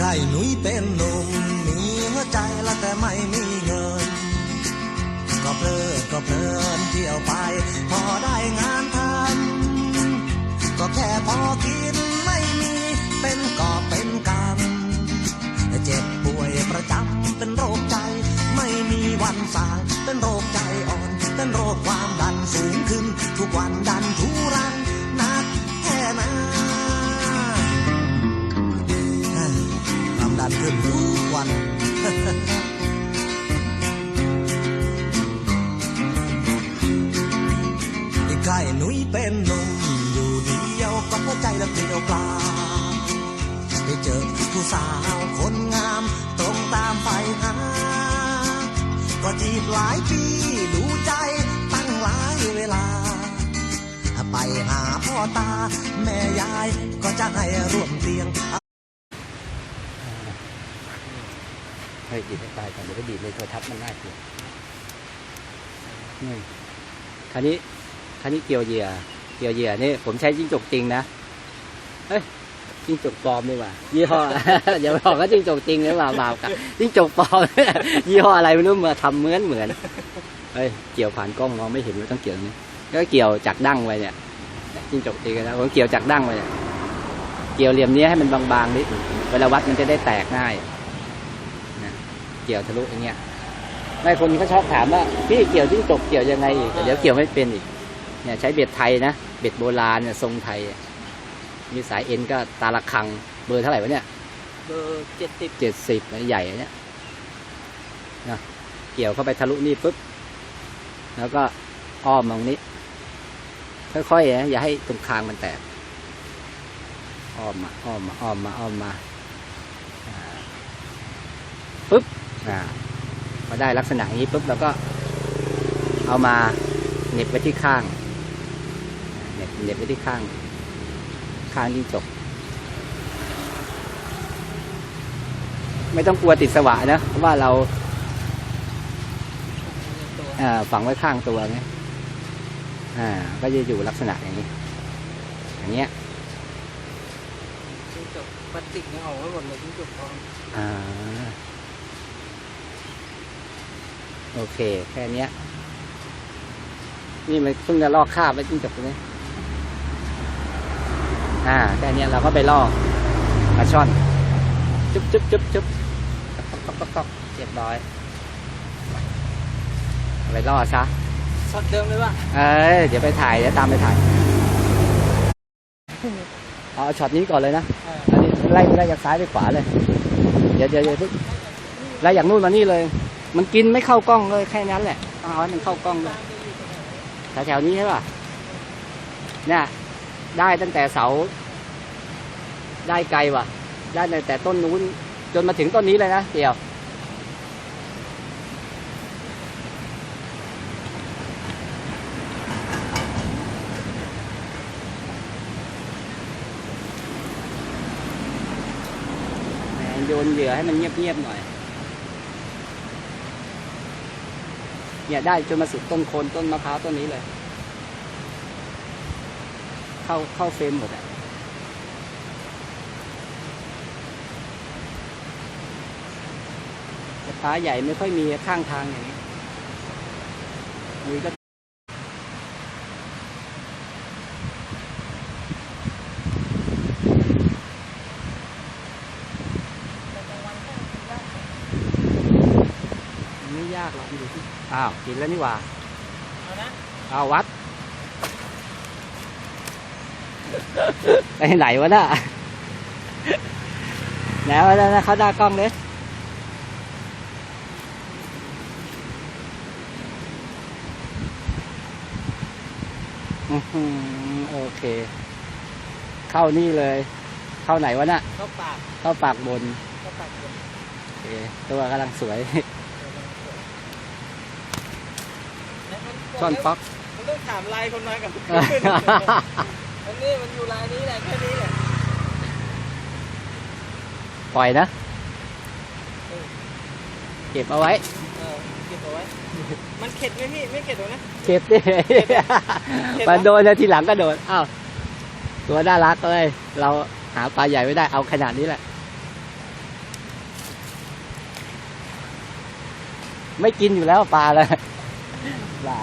ครหนุยเป็นหนุ่มมีหัวใจแล้วแต่ไม่มีเงิน ก็เพลิดก็เพลินเที่ยวไป พอได้งานทำก็แค่พอกินไม่มีเป็นกอเป็นกำเจ็บป่วยประจำเป็นโรคใจ ไม่มีวันสางเป็นโรคใจอ่อน เป็นโรคความดันสูงขึ้น ทุกวันดันทุรั ขึ้นทุกวันที่ใกล้หนุ่ยเป็นหนุ่มอยู่เดียวก็หัวใจละเปลี่ยวเปล่าไปเจอผู้สาวคนงามตรงตามไฟหา ก็จีบหลายปีดูใจตั้งหลายเวลา ไปหาพ่อตา แม่ยายก็จะให้ร่วมเตียง เฮ้ยดีดให้ตายก่อนเดี๋ยวไปดีดเลยโทรทัศน์มันน่าเกลียดนี่คันนี้คันนี้เกี่ยวเหยื่อเกี่ยวเหยื่อนี่ผมใช้จิ้งจกจริงนะเฮ้ยจิ้งจกปลอมดีกว่ายี่ห้ออย่าไปบอกว่าจิ้งจกจริงหรือเปล่าบาปกันจิ้งจกปลอมยี่ห้ออะไรไม่รู้มาทำเหมือนเหมือนเฮ้ยเกี่ยวผ่านกล้องมองไม่เห็นว่าต้องเกี่ยวนี้ก็เกี่ยวจากดั้งไว้เนี่ยจิ้งจกจริงนะผมเกี่ยวจากดั้งไว้เนี่ยเกี่ยวเหลี่ยมนี้ให้มันบางๆนิดเวลาวัดมันจะได้แตกง่าย กี่ยวทะลุอย่างเงี้ยไม่คนเขาชอบถามว่าพี่เกี่ยวจิ้งจกเกี่ยวยังไงอีกแต่เดี๋ยวเกี่ยวไม่เป็นอีกเนี่ยใช้เบ็ดไทยนะเบ็ดโบราณเนี่ยทรงไทย มีสายเอ็นก็ตาละคัง เบอร์เท่าไหร่วะเนี่ยเบอร์เจ็ดสิบเจ็ดสิบใหญ่อันเนี่ยนะเกี่ยวเข้าไปทะลุนี่ปุ๊บแล้วก็อ้อมตรงนี้ ค่อยๆนะอย่าให้ตรงคางมันแตกอ้อมมาอ้อมมาอ้อมมาอ้อมมาอ่าปุ๊บอ่า พอได้ลักษณะอย่างนี้ปุ๊บเราก็เอามาเหน็บไว้ที่ข้างเหน็บเหน็บไว้ที่ข้าง ข้างจิ้งจกไม่ต้องกลัวติดสวะนะเพราะว่าเราตัวเอ่อฝังไว้ข้างตัวไงอ่าก็จะอยู่ลักษณะอย่างนี้ อย่างเงี้ยจิ้งจกพลาสติกเนี่ยออกไว้หมดเลยจิ้งจกทองอ่า โอเค แค่เนี้ยนี่มันเพิ่งจะลอกคราบไว้จิ้งจกตัวนี้อ่าแค่เนี้ยเราก็ไปลอกปลาช่อน จุ๊บจุ๊บจุ๊บจุ๊บก๊อกก๊อกก๊อกก๊อกเรียบร้อยเอาไปล่อซะช็อตเดิมเลยว่ะเอ้ยเดี๋ยวไปถ่ายเดี๋ยวตามไปถ่ายเอาช็อตนี้ก่อนเลยนะอันนี้ไล่ไล่จากซ้ายไปขวาเลย เดี๋ยวเดี๋ยวเดี๋ยวเพิ่งไล่อย่างนู่นมานี่เลย มันกินไม่เข้ากล้องเลยแค่นั้นแหละต้องเอาให้มันเข้ากล้องเลยแถวๆนี้ใช่ป่ะเนี่ยได้ตั้งแต่เสา ได้ไกลว่ะ ได้ตั้งแต่ต้นนู้น จนมาถึงต้นนี้เลยนะเดียวโยนเหยื่อให้มันเงียบๆหน่อย เนี่ยได้จนมาสุดต้นโคนต้นมะพร้าวต้นนี้เลย เข้าเข้าเฟรมหมดอะต่ฟ้าใหญ่ไม่ค่อยมีข้างทางอย่างนี้มีก็ไม่ยากหรอกอยู่ที่ อ้าวกินแล้วนี่หว่าเอานะเอาวัด ไปไหนวะน่ะแล้วแล้วนะเขาได้กล้องเลยอื้อหือโอเค เข้านี่เลย เข้าไหนวะน่ะเข้าปาก เข้าปากบนเข้าปากคนโอเค ตัวกำลังสวย ช่อนป๊อกมันต้องถามลายคนน้อยกับอันนี้มันอยู่ลายนี้แหละแค่นี้แหละปล่อยนะ เก็บเอาไว้เออเก็บเอาไว้ มันเข็ดไหมพี่ ไม่เข็ดหรอกนะ เก็บดิมันโดนแล้วทีหลังก็โดน อ้าว ตัวน่ารักเลย เราหาปลาใหญ่ไม่ได้ เอาขนาดนี้แหละ ไม่กินอยู่แล้วปลาเลยปลา